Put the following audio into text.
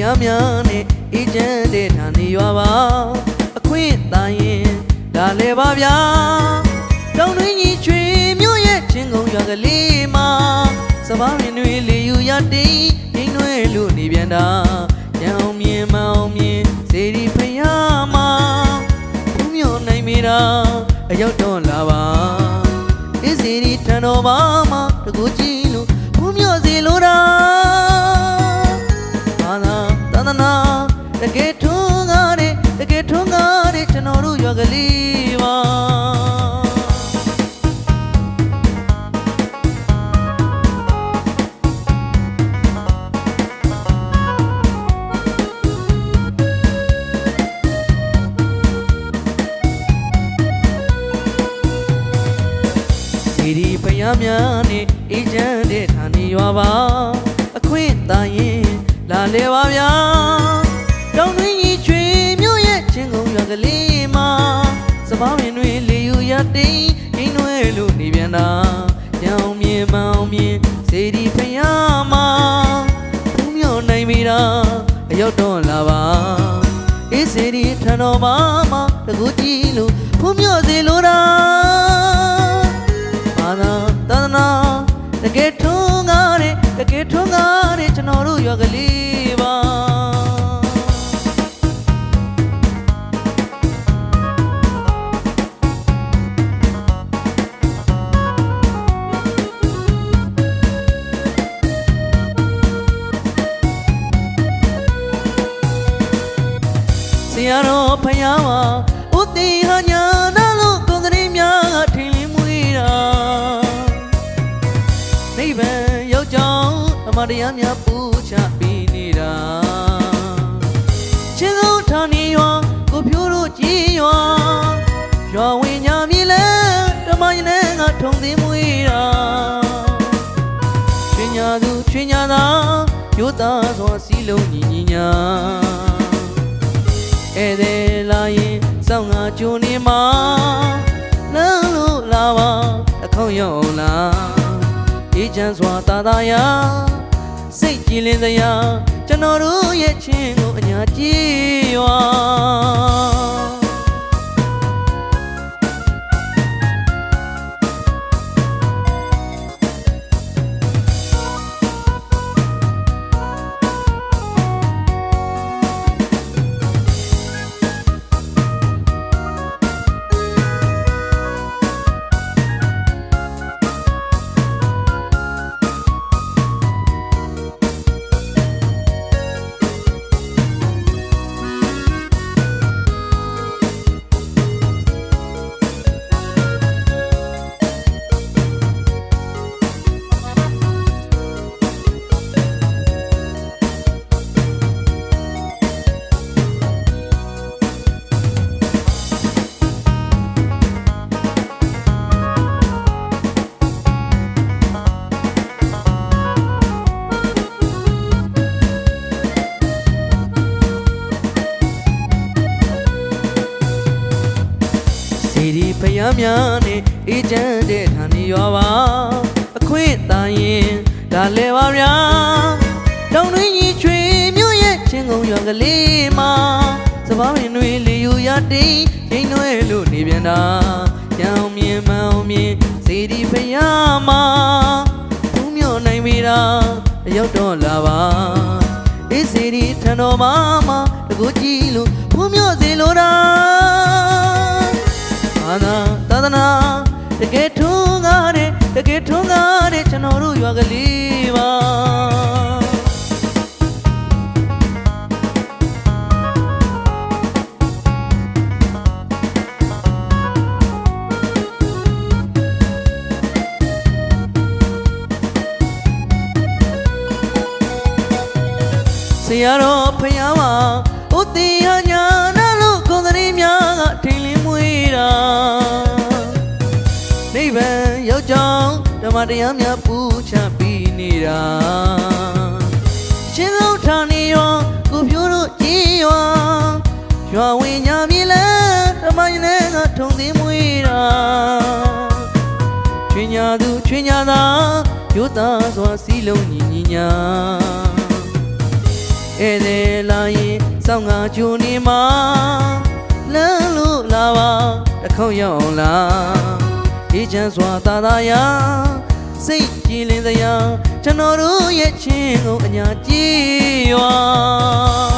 ဒီဖယားများနဲ့အေဂျင့်တဲ့ဌာနေရွာပါအခွင့်သာရင်ဒါလည်းပါဗျာတောင်းတွင်းကြီးချွေမြို့ရဲ့ချင်းကုန်ရွာကလေးမှာစပားရင်တွေလေယူရတိတ်ငိမ့်ွယ်လို့နေပြန်တာရန်အောင်မြင်မအောင်မြင်စေဒီဖယားမှာဘုမျောနိုင်မိတာအရောက်တော့လာပါဒီစီရီထန်တော်မှာမတကူကြည့်လို့ဘုံမျောစီလိုတာ တကယ်ထွန်းကားတဲ့တကယ်ထွန်းကားတဲ့ကျွန်တော်တို့ရွာကလေးပါစီရီဖယားများနဲ့အေဂျင့်တဲ့ဌာနေရွာပါအခွင့်သာရင်လာလေပါဗျာ တိတ်ငိမ့်ွယ်လို့နေပြန်တာရောင်မြင်မောင်မြင်စီရီဖယားမှာဘုံမျောနိုင်မိတာအရောက်တော့လာပါအေးစီရီထန်တော်မှာမတကူကြည့်လို့ ရာတော်ဖယားမှာဥတီဟာညာနာလို့ကိုယ်ကလေးများကထင်လင်းမွေးတာနိဗ္ဗာန်ရောက်ကြောင်းအမတရားများပူချပြီးနေတာချင်းကုန်းဌာနီရွာကိုဖြိုးတို့ကြည်ရွာရွာဝင်ညာမြေလဲဓမ္မယနေကထုံသိမွေးတာချွေညာသူချွေညာသာရိုးသားစွာစီလုံးညီညီညာ ဧည့်သည်လာရင်စောင့်ငါကြိုနေမှာလမ်းလို့လာပါအခေါင်ရုံလာအေးချမ်းစွာသာသာယာစိတ်ကြည်လင်စရာကျွန်တော်တို့ရဲ့ချင်းကိုအညာကြည်ရွာ ဖယားများနဲ့အေဂျင့်တဲ့ဌာနေရွာပါအခွင့်သာရင်ဒါလဲပါဗျာတောင်းတွင်းကြီးချွေမြို့ရဲ့ချင်းကုန်ရွာကလေးမှာစပားဝင်တွေလေယူရတိတ်ချိန်ွယ်လို့နေပြန်တာရောင်မြင်မောင်မြင်စီဒီဖယားမှာဘုံမျောနိုင်မိတာအရောက်တော့လာပါအေးစီဒီထန်တော်မှာမတကူကြည့်လို့ဘုံမျောစီလိုတာ ရာတော်ဖယားမှာဥတီဟာညာနာလို့ကိုယ်ကလေးများကထင်လင်းမွေးတာနိဗ္ဗာန်ရောက်ကြောင်းဓမ္မတရားများပူချပြီးနေတာရှင်သောဌာနေရောကိုဖြိုးတို့ကြည်ရွာရွာဝင်ညာမြေလဲဓမ္မယနေကထုံသိမွေးတာချွေညာသူချွေညာသာရိုးသားစွာစီလုံးညီညီညာ ဧည့်သည်လာရင်စောင်းငါကျူနေမှာလမ်းလို့လာပါတစ်ခေါက်ရောက်လာအေးချမ်းစွာသာသာယာစိတ်ကြည်လင်စရာကျွန်တော်တို့ရဲ့ချင်းကိုအညာကြည်ရွာ